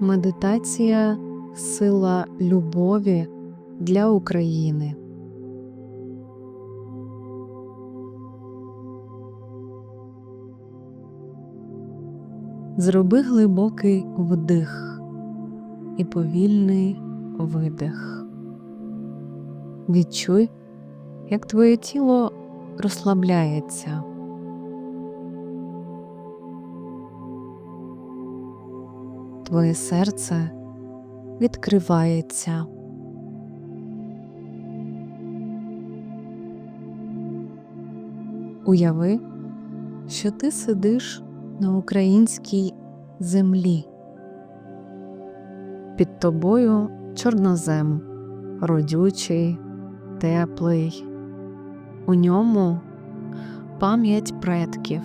Медитація сила любові для України. Зроби глибокий вдих і повільний видих. Відчуй, як твоє тіло розслабляється. Твоє серце відкривається. Уяви, що ти сидиш на українській землі. Під тобою чорнозем, родючий, теплий. У ньому пам'ять предків,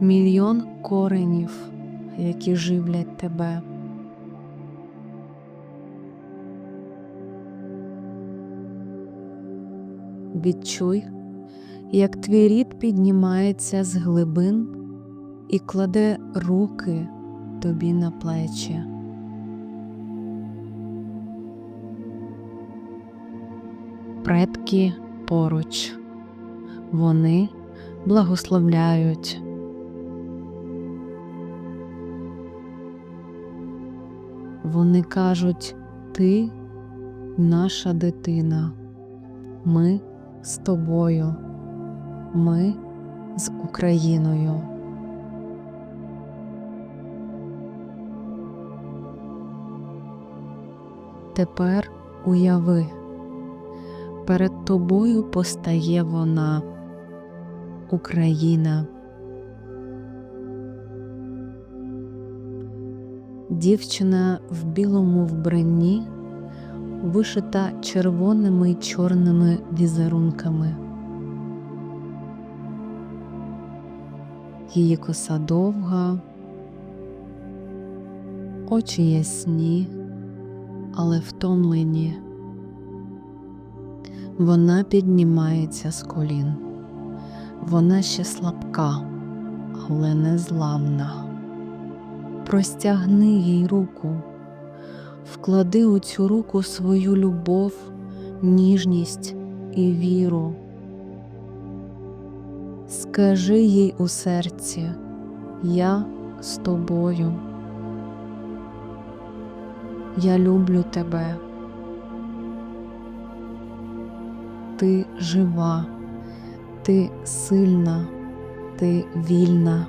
мільйон коренів, які живлять тебе. Відчуй, як твій рід піднімається з глибин і кладе руки тобі на плечі. Предки поруч, вони благословляють. Вони кажуть, ти наша дитина, ми з тобою, ми з Україною. Тепер уяви, перед тобою постає вона, Україна. Дівчина в білому вбранні, вишита червоними й чорними візерунками. Її коса довга, очі ясні, але втомлені. Вона піднімається з колін. Вона ще слабка, але не зламна. Простягни їй руку, вклади у цю руку свою любов, ніжність і віру. Скажи їй у серці, я з тобою. Я люблю тебе. Ти жива, ти сильна, ти вільна.